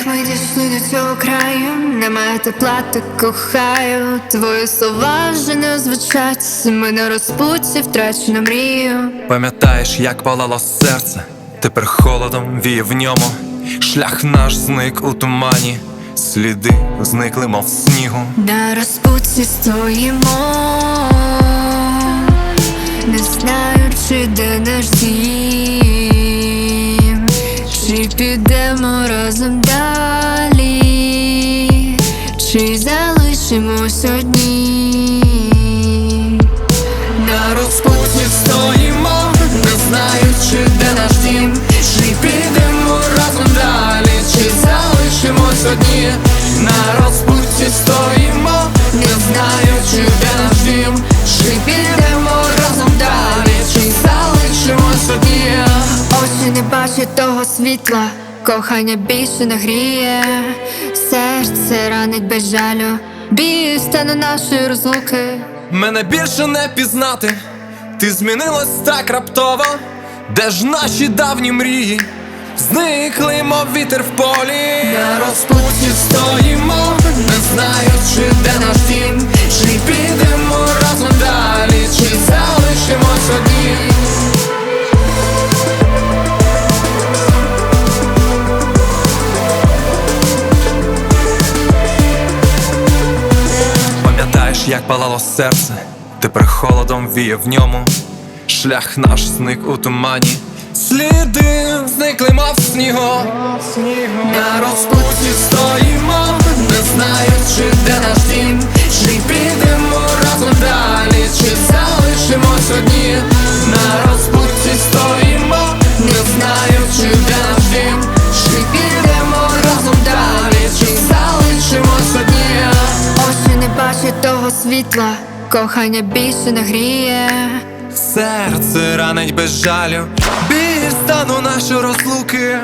Як ми дійшли до цього краю, немає тепла, так кохаю. Твої слова вже не звучать. Ми на розпутці втрачено мрію. Пам'ятаєш, як палало серце, тепер холодом віє в ньому. Шлях наш зник у тумані, сліди зникли, мов снігу. На розпутці стоїмо, не знаючи, де наш дім, підемо разом далі, чи залишимось одні. Очі того світла, кохання більше не гріє, серце ранить без жалю, бій стане нашої розлуки. Мене більше не пізнати, ти змінилась так раптово, де ж наші давні мрії, зникли, мов вітер в полі. На розпутці стоїмо, не знаючи, де наш дім, чи підемо разом далі, Пам'ятаєш, як палало серце, тепер холодом віє в ньому. Шлях наш зник у тумані, сліди зникли, мов снігу. На розпуті стоїмо, не знаючи, де наш дім, чи підемо разом далі, чи залишимось одні. Світла, кохання більше не гріє. Серце ранить без жалю, біль стану нашої розлуки.